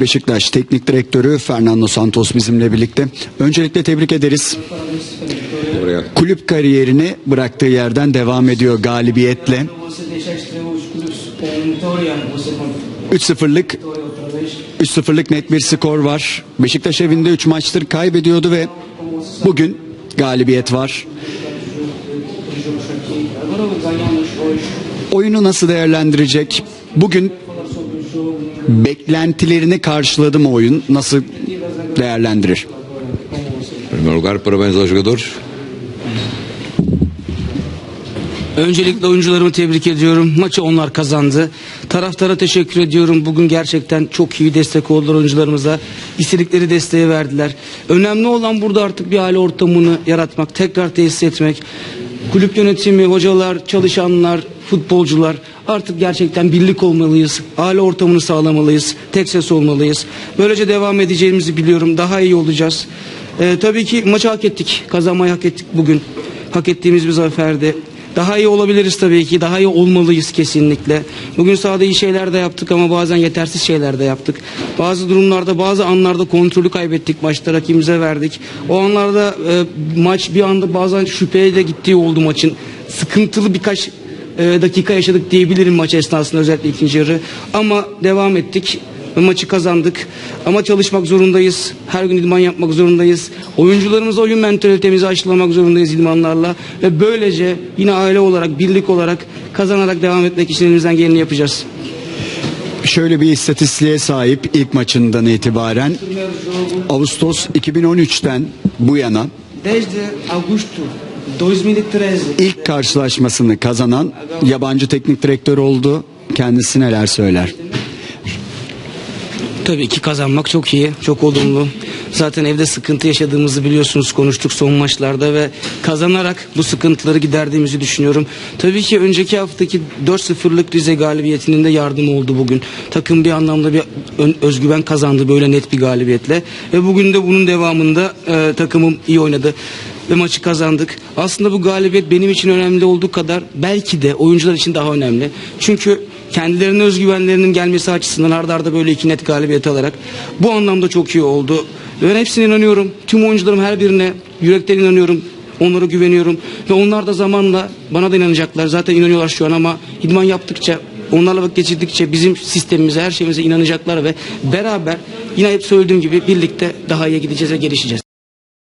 Beşiktaş Teknik Direktörü Fernando Santos bizimle birlikte. Öncelikle tebrik ederiz. Kulüp kariyerini bıraktığı yerden devam ediyor galibiyetle. Você deixar extremos clubes com vitória, você com 3-0'lık vitória outra vez. 3-0'lık net bir skor var. Beşiktaş evinde 3 maçtır kaybediyordu ve bugün galibiyet var. Oyunu nasıl değerlendirecek? Bugün beklentilerini karşıladı mı oyun? Nasıl değerlendirir? Primeiro lugar, parabéns aos jogadores. Öncelikle oyuncularımı tebrik ediyorum. Maçı onlar kazandı. Taraftara teşekkür ediyorum. Bugün gerçekten çok iyi destek oldular oyuncularımıza. İstedikleri desteği verdiler. Önemli olan burada artık bir aile ortamını yaratmak, tekrar tesis etmek. Kulüp yönetimi, hocalar, çalışanlar, futbolcular artık gerçekten birlik olmalıyız. Aile ortamını sağlamalıyız. Tek ses olmalıyız. Böylece devam edeceğimizi biliyorum. Daha iyi olacağız. Ee, tabii ki maçı hak ettik. Kazanmayı hak ettik bugün. Hak ettiğimiz bir zaferdi. Daha iyi olabiliriz tabii ki. Daha iyi olmalıyız kesinlikle. Bugün sahada iyi şeyler de yaptık ama bazen yetersiz şeyler de yaptık. Bazı durumlarda, bazı anlarda kontrolü kaybettik. Maçta rakibimize verdik. O anlarda e, maç bir anda bazen şüpheye de gittiği oldu maçın. Sıkıntılı birkaç e, dakika yaşadık diyebilirim maç esnasında özellikle ikinci yarı. Ama devam ettik ve maçı kazandık. Ama çalışmak zorundayız. Her gün idman yapmak zorundayız. Oyuncularımıza oyun mentalitemizi aşılamak zorundayız idmanlarla. Ve böylece yine aile olarak, birlik olarak kazanarak devam etmek için elimizden geleni yapacağız. Şöyle bir istatistiğe sahip ilk maçından itibaren Ağustos 2013'ten bu yana 2013 ilk karşılaşmasını kazanan yabancı teknik direktör oldu. Kendisi neler söyler? Tabii ki kazanmak çok iyi, çok olumlu. Zaten evde sıkıntı yaşadığımızı biliyorsunuz konuştuk son maçlarda ve kazanarak bu sıkıntıları giderdiğimizi düşünüyorum. Tabii ki önceki haftaki 4-0'lık Rize galibiyetinin de yardımı oldu bugün. Takım bir anlamda bir özgüven kazandı böyle net bir galibiyetle. Ve bugün de bunun devamında e, takımım iyi oynadı ve maçı kazandık. Aslında bu galibiyet benim için önemli olduğu kadar belki de oyuncular için daha önemli. Çünkü kendilerine özgüvenlerinin gelmesi açısından arda arda böyle iki net galibiyet alarak bu anlamda çok iyi oldu. Ben hepsine inanıyorum. Tüm oyuncularım her birine yürekten inanıyorum. Onlara güveniyorum ve onlar da zamanla bana da inanacaklar. Zaten inanıyorlar şu an ama idman yaptıkça onlarla vakit geçirdikçe bizim sistemimize, her şeyimize inanacaklar ve beraber yine hep söylediğim gibi birlikte daha iyi gideceğiz ve gelişeceğiz.